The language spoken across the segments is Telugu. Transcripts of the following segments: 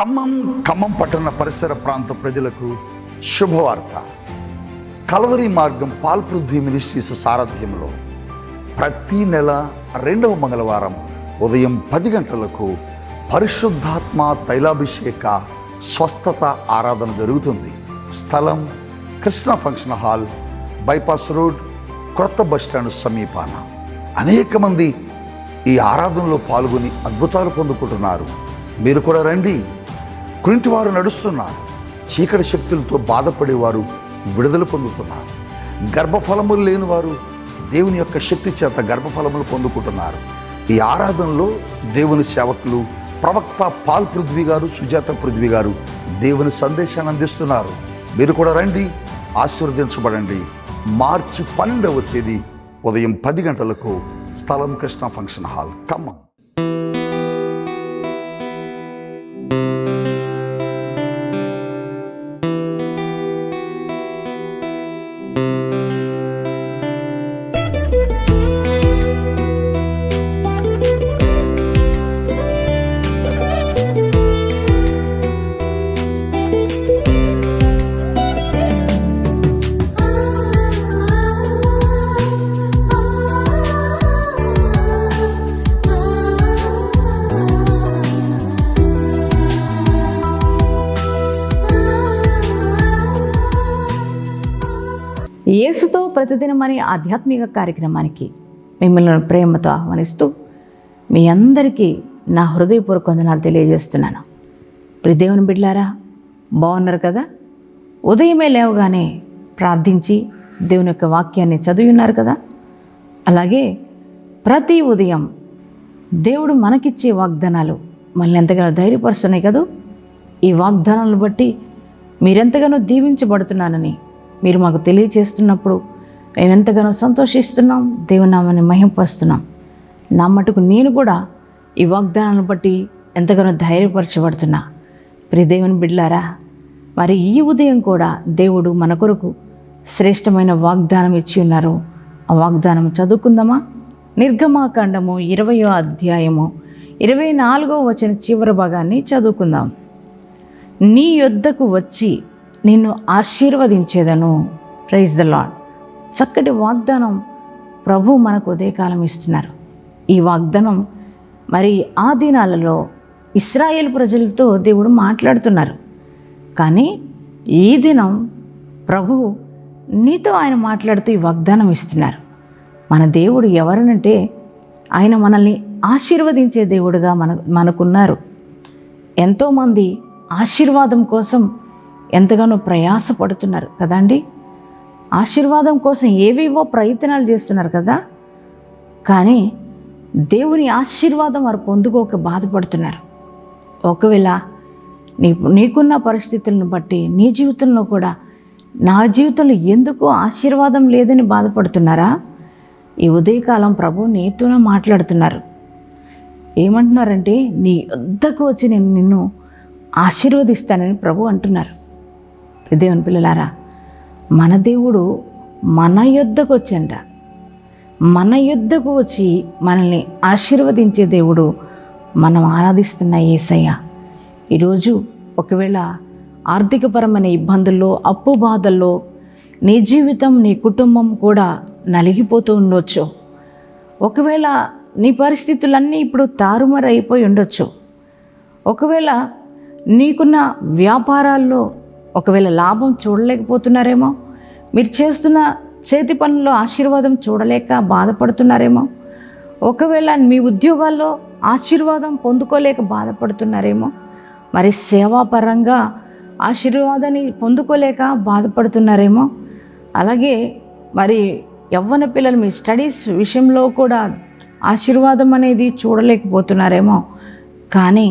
ఖమ్మం ఖమ్మం పట్టణ పరిసర ప్రాంత ప్రజలకు శుభవార్త. కలవరి మార్గం పాల్పృథ్వీ మినిస్ట్రీస్ సారథ్యంలో ప్రతి నెల రెండవ మంగళవారం ఉదయం పది గంటలకు పరిశుద్ధాత్మ తైలాభిషేక స్వస్థత ఆరాధన జరుగుతుంది. స్థలం Krishna function hall bypass road క్రొత్త బస్టాండ్ సమీపాన. అనేక మంది ఈ ఆరాధనలో పాల్గొని అద్భుతాలు పొందుకుంటున్నారు. మీరు కూడా రండి. వారు నడుస్తున్నారు. చీకటి శక్తులతో బాధపడేవారు విడుదల పొందుతున్నారు. గర్భఫలములు లేని వారు దేవుని యొక్క శక్తి చేత గర్భఫలములు పొందుకుంటున్నారు. ఈ ఆరాధనలో దేవుని సేవకులు ప్రవక్త పాల్ పృథ్వీ గారు సుజాత పృథ్వీ గారు దేవుని సందేశాన్ని అందిస్తున్నారు. మీరు కూడా రండి ఆశీర్వదించబడండి. మార్చి పన్నెండవ తేదీ ఉదయం పది గంటలకు స్థలం కృష్ణ ఫంక్షన్ హాల్. ఖమ్మం యేసుతో ప్రతిదినం అనే ఆధ్యాత్మిక కార్యక్రమానికి మిమ్మల్ని ప్రేమతో ఆహ్వానిస్తూ మీ అందరికీ నా హృదయపూర్వక వందనాలు తెలియజేస్తున్నాను. ప్రి దేవుని బిడ్లారా బాగున్నారు కదా? ఉదయమే లేవగానే ప్రార్థించి దేవుని యొక్క వాక్యాన్ని చదివి ఉన్నారు కదా? అలాగే ప్రతి ఉదయం దేవుడు మనకిచ్చే వాగ్దానాలు మనల్ని ఎంతగానో ధైర్యపరుస్తున్నాయి కదూ? ఈ వాగ్దానాలను బట్టి మీరెంతగానో దీవించబడుతున్నానని మీరు మాకు తెలియచేస్తున్నప్పుడు మేము ఎంతగానో సంతోషిస్తున్నాం. దేవుని మహింపరుస్తున్నాం. నా మటుకు నేను కూడా ఈ వాగ్దానాలను బట్టి ఎంతగానో ధైర్యపరచబడుతున్నా. ప్రియ దేవుని బిడ్లారా మరి ఈ ఉదయం కూడా దేవుడు మన కొరకు శ్రేష్టమైన వాగ్దానం ఇచ్చి ఉన్నారు. ఆ వాగ్దానం చదువుకుందామా? నిర్గమాకాండము ఇరవయో అధ్యాయము ఇరవై నాలుగో వచ్చిన చివరి భాగాన్ని చదువుకుందాం. నీ యొద్దకు వచ్చి నిన్ను ఆశీర్వదించేదను. ప్రైజ్ ద లాడ్ చక్కటి వాగ్దానం ప్రభు మనకు ఉదయకాలం ఇస్తున్నారు. ఈ వాగ్దానం మరి ఆ దినాలలో ఇస్రాయేల్ ప్రజలతో దేవుడు మాట్లాడుతున్నారు. కానీ ఈ దినం ప్రభు నీతో ఆయన మాట్లాడుతూ ఈ వాగ్దానం ఇస్తున్నారు. మన దేవుడు ఎవరనంటే ఆయన మనల్ని ఆశీర్వదించే దేవుడుగా మన మనకున్నారు. ఎంతోమంది ఆశీర్వాదం కోసం ఎంతగానో ప్రయాసపడుతున్నారు కదండి ఆశీర్వాదం కోసం ఏవేవో ప్రయత్నాలు చేస్తున్నారు కదా? కానీ దేవుని ఆశీర్వాదం వారు పొందుకోక బాధపడుతున్నారు. ఒకవేళ నీ నీకున్న పరిస్థితులను బట్టి నీ జీవితంలో కూడా నా జీవితంలో ఎందుకు ఆశీర్వాదం లేదని బాధపడుతున్నారా? ఈ ఉదయకాలం ప్రభు నీతోనే మాట్లాడుతున్నారు. ఏమంటున్నారంటే నీ వద్దకు వచ్చి నేను నిన్ను ఆశీర్వదిస్తానని ప్రభు అంటున్నారు. దేవుని పిల్లలారా మన దేవుడు మన యుద్ధకు వచ్చంట మన యుద్ధకు వచ్చి మనల్ని ఆశీర్వదించే దేవుడు మనం ఆరాధిస్తున్న ఏసయ్య. ఈరోజు ఒకవేళ ఆర్థికపరమైన ఇబ్బందుల్లో అప్పు బాధల్లో నీ జీవితం నీ కుటుంబం కూడా నలిగిపోతూ ఉండొచ్చు. ఒకవేళ నీ పరిస్థితులన్నీ ఇప్పుడు తారుమారైపోయి ఉండొచ్చు. ఒకవేళ నీకున్న వ్యాపారాల్లో ఒకవేళ లాభం చూడలేకపోతున్నారేమో మీరు చేస్తున్న చేతి పనుల్లో ఆశీర్వాదం చూడలేక బాధపడుతున్నారేమో ఒకవేళ మీ ఉద్యోగాల్లో ఆశీర్వాదం పొందుకోలేక బాధపడుతున్నారేమో మరి సేవాపరంగా ఆశీర్వాదాన్ని పొందుకోలేక బాధపడుతున్నారేమో అలాగే మరి యవ్వన పిల్లలు మీ స్టడీస్ విషయంలో కూడా ఆశీర్వాదం అనేది చూడలేకపోతున్నారేమో కానీ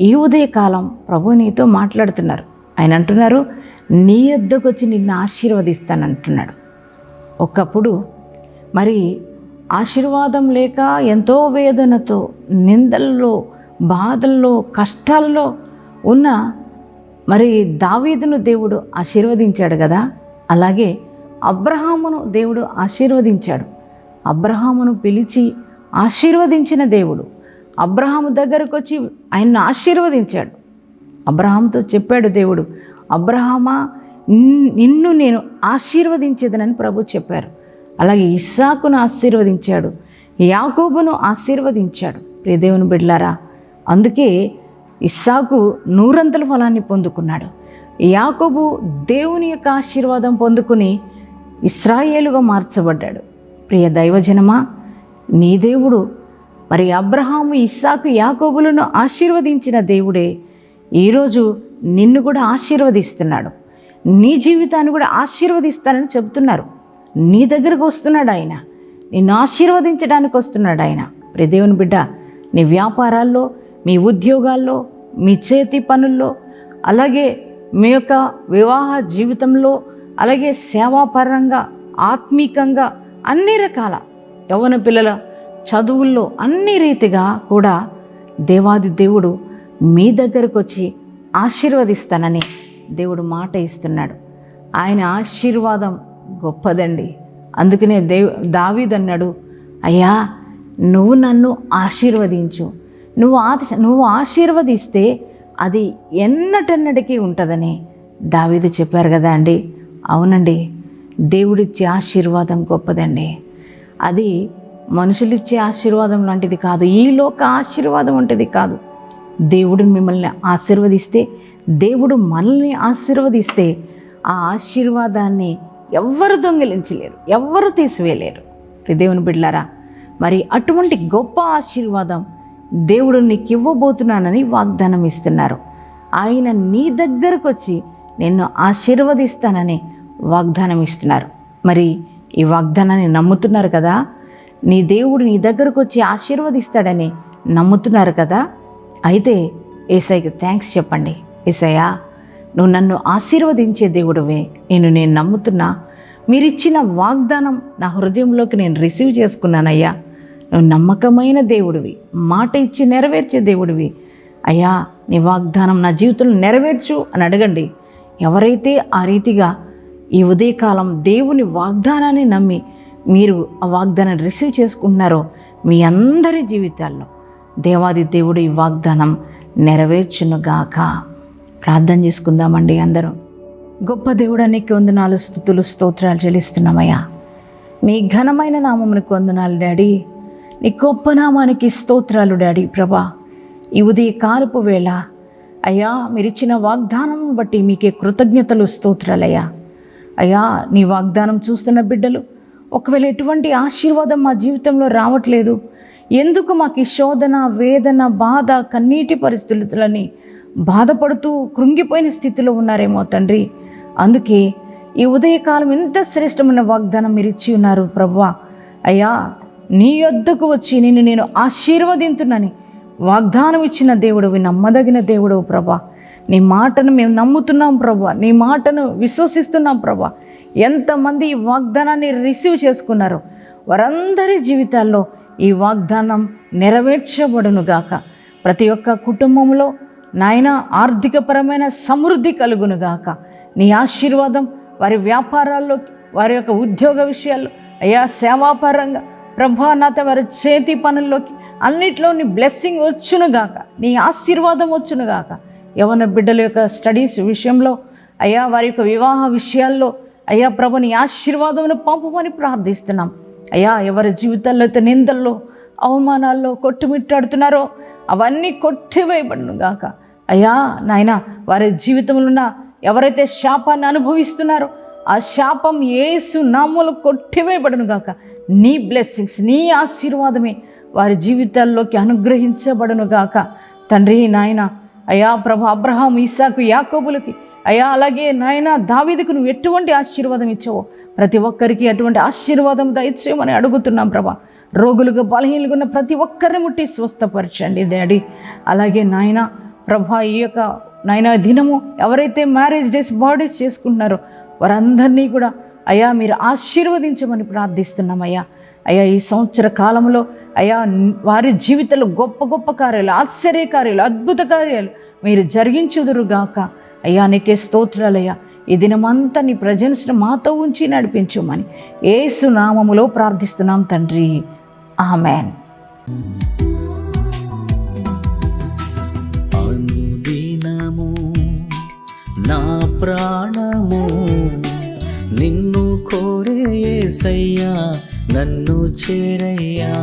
ఈ ఉదయకాలం ప్రభు నీతో మాట్లాడుతున్నారు. ఆయన అంటున్నారు నీ యొద్దకు వచ్చి నిన్ను ఆశీర్వదిస్తానంటున్నాడు. ఒకప్పుడు మరి ఆశీర్వాదం లేక ఎంతో వేదనతో నిందల్లో బాధల్లో కష్టాల్లో ఉన్న మరి దావీదును దేవుడు ఆశీర్వదించాడు కదా? అలాగే అబ్రహామును దేవుడు ఆశీర్వదించాడు. అబ్రహామును పిలిచి ఆశీర్వదించిన దేవుడు. అబ్రహాము దగ్గరకు వచ్చి ఆయన్ను ఆశీర్వదించాడు. అబ్రహాంతో చెప్పాడు దేవుడు అబ్రహామా నిన్ను నేను ఆశీర్వదించేదనని ప్రభు చెప్పారు. అలాగే ఇస్సాకును ఆశీర్వదించాడు యాకోబును ఆశీర్వదించాడు. ప్రియ దేవుని బిడ్లారా అందుకే ఇస్సాకు నూరంతల ఫలాన్ని పొందుకున్నాడు. యాకోబు దేవుని యొక్క ఆశీర్వాదం పొందుకుని ఇస్రాయేలుగా మార్చబడ్డాడు. ప్రియ దైవజనమా నీ దేవుడు మరి అబ్రహాము ఇస్సాకు యాకోబులను ఆశీర్వదించిన దేవుడే ఈరోజు నిన్ను కూడా ఆశీర్వదిస్తున్నాడు. నీ జీవితాన్ని కూడా ఆశీర్వదిస్తానని చెబుతున్నారు. నీ దగ్గరకు వస్తున్నాడు ఆయన. నిన్ను ఆశీర్వదించడానికి వస్తున్నాడు ఆయన. ప్రదేవుని బిడ్డ నీ వ్యాపారాల్లో మీ ఉద్యోగాల్లో మీ చేతి పనుల్లో అలాగే మీ యొక్క వివాహ జీవితంలో అలాగే సేవాపరంగా ఆత్మీకంగా అన్ని రకాల యవన పిల్లల చదువుల్లో అన్ని రీతిగా కూడా దేవాది దేవుడు మీ దగ్గరకు వచ్చి ఆశీర్వదిస్తానని దేవుడు మాట ఇస్తున్నాడు. ఆయన ఆశీర్వాదం గొప్పదండి. అందుకనే దేవ్ దావీదన్నాడు అయ్యా నువ్వు నన్ను ఆశీర్వదించు. నువ్వు ఆ నువ్వు ఆశీర్వదిస్తే అది ఎన్నటెన్నటికీ ఉంటుందని దావీదు చెప్పారు కదా అండి. అవునండి దేవుడిచ్చే ఆశీర్వాదం గొప్పదండి. అది మనుషులిచ్చే ఆశీర్వాదం లాంటిది కాదు. ఈ లోక ఆశీర్వాదం వంటిది కాదు. దేవుడు మిమ్మల్ని ఆశీర్వదిస్తే దేవుడు మనల్ని ఆశీర్వదిస్తే ఆ ఆశీర్వాదాన్ని ఎవ్వరు దొంగిలించలేరు ఎవ్వరు తీసివేయలేరు. దేవుని బిడ్డలారా మరి అటువంటి గొప్ప ఆశీర్వాదం దేవుడు నీకు ఇవ్వబోతున్నానని వాగ్దానం ఇస్తున్నారు. ఆయన నీ దగ్గరకు వచ్చి నిన్ను ఆశీర్వదిస్తానని వాగ్దానం ఇస్తున్నారు. మరి ఈ వాగ్దానాన్ని నమ్ముతున్నారు కదా? నీ దేవుడు నీ దగ్గరకు వచ్చి ఆశీర్వదిస్తాడని నమ్ముతున్నారు కదా? అయితే ఏసైకి థ్యాంక్స్ చెప్పండి. ఏసయ్యా నువ్వు నన్ను ఆశీర్వదించే దేవుడివే. నేను నేను నమ్ముతున్నా మీరిచ్చిన వాగ్దానం నా హృదయంలోకి నేను రిసీవ్ చేసుకున్నానయ్యా. నువ్వు నమ్మకమైన దేవుడివి. మాట ఇచ్చి నెరవేర్చే దేవుడివి. అయ్యా నీ వాగ్దానం నా జీవితంలో నెరవేర్చు అని అడగండి. ఎవరైతే ఆ రీతిగా ఈ ఉదయకాలం దేవుని వాగ్దానాన్ని నమ్మి మీరు ఆ వాగ్దానాన్ని రిసీవ్ చేసుకుంటున్నారో మీ అందరి జీవితాల్లో దేవాది దేవుడు ఈ వాగ్దానం నెరవేర్చునుగాక. ప్రార్థన చేసుకుందామండి అందరూ. గొప్ప దేవుడానికి వందనాలు స్థుతులు స్తోత్రాలు చెల్లిస్తున్నామయ్యా. మీ ఘనమైన నామమునికి వందనాలు డాడీ. నీ గొప్ప నామానికి స్తోత్రాలు డాడీ ప్రభా. ఈ ఉదయ కాలపు వేళ అయ్యా మీరిచ్చిన వాగ్దానం బట్టి మీకే కృతజ్ఞతలు స్తోత్రాలయ్యా. అయ్యా నీ వాగ్దానం చూస్తున్న బిడ్డలు ఒకవేళ ఎటువంటి ఆశీర్వాదం మా జీవితంలో రావట్లేదు ఎందుకు మాకు ఈ శోధన వేదన బాధ కన్నీటి పరిస్థితులని బాధపడుతూ కృంగిపోయిన స్థితిలో ఉన్నారేమో తండ్రి. అందుకే ఈ ఉదయకాలం ఎంత శ్రేష్టమైన వాగ్దానం మీరు ఇచ్చి ఉన్నారు ప్రభువా అయ్యా నీ యొద్దకు వచ్చి నిన్ను నేను ఆశీర్వదింతునని వాగ్దానం ఇచ్చిన దేవుడు నమ్మదగిన దేవుడు ప్రభా నీ మాటను మేము నమ్ముతున్నాం ప్రభా నీ మాటను విశ్వసిస్తున్నాం ప్రభా ఎంతమంది ఈ వాగ్దానాన్ని రిసీవ్ చేసుకున్నారో వారందరి జీవితాల్లో ఈ వాగ్దానం నెరవేర్చబడునుగాక. ప్రతి ఒక్క కుటుంబంలో నాయన ఆర్థికపరమైన సమృద్ధి కలుగునుగాక. నీ ఆశీర్వాదం వారి వ్యాపారాల్లో వారి యొక్క ఉద్యోగ విషయాల్లో అయ్యా సేవాపరంగా ప్రభా నాత వారి చేతి పనుల్లోకి అన్నిట్లో నీ బ్లెస్సింగ్ వచ్చునుగాక. నీ ఆశీర్వాదం వచ్చునుగాక. యవన బిడ్డల యొక్క స్టడీస్ విషయంలో అయ్యా వారి యొక్క వివాహ విషయాల్లో అయ్యా ప్రభు నీ ఆశీర్వాదమును పంపమని ప్రార్థిస్తున్నాం. అయ్యా ఎవరి జీవితాల్లో అయితే నిందల్లో అవమానాల్లో కొట్టుమిట్టాడుతున్నారో అవన్నీ కొట్టివేయబడును గాక. అయ్యా నాయన వారి జీవితంలో ఉన్న ఎవరైతే శాపాన్ని అనుభవిస్తున్నారో ఆ శాపం ఏసు నామూలు కొట్టివేయబడును గాక. నీ బ్లెస్సింగ్స్ నీ ఆశీర్వాదమే వారి జీవితాల్లోకి అనుగ్రహించబడును గాక. తండ్రి నాయన అయా ప్రభు అబ్రహాం ఈసాకు యాకోబులకి అయా అలాగే నాయన దావీదుకు నువ్వు ఎటువంటి ఆశీర్వాదం ఇచ్చావో ప్రతి ఒక్కరికి అటువంటి ఆశీర్వాదం దయచేయమని అడుగుతున్నాం ప్రభా. రోగులుగా బలహీనలుగా ఉన్న ప్రతి ఒక్కరిని ముట్టి స్వస్థపరచండి డాడీ. అలాగే నాయన ప్రభా ఈ యొక్క నాయన దినము ఎవరైతే మ్యారేజ్ డేస్ బాడీస్ చేసుకుంటున్నారో వారందరినీ కూడా అయ్యా మీరు ఆశీర్వదించమని ప్రార్థిస్తున్నాం అయ్యా. అయ్యా ఈ సంవత్సర కాలంలో అయ్యా వారి జీవితంలో గొప్ప గొప్ప కార్యాలు ఆశ్చర్య కార్యాలు అద్భుత కార్యాలు మీరు జరిగించుదురుగాక. అయ్యా నీకే స్తోత్రాలయ్యా ఈ దినమంతా నీ ప్రజెన్స్ని మాతో ఉంచి నడిపించమని ఏసు నామములో ప్రార్థిస్తున్నాం తండ్రి. ఆమెన్. అనుదినము ప్రాణము నిన్ను కోరే యేసయ్యా నన్ను చేరయ్యా.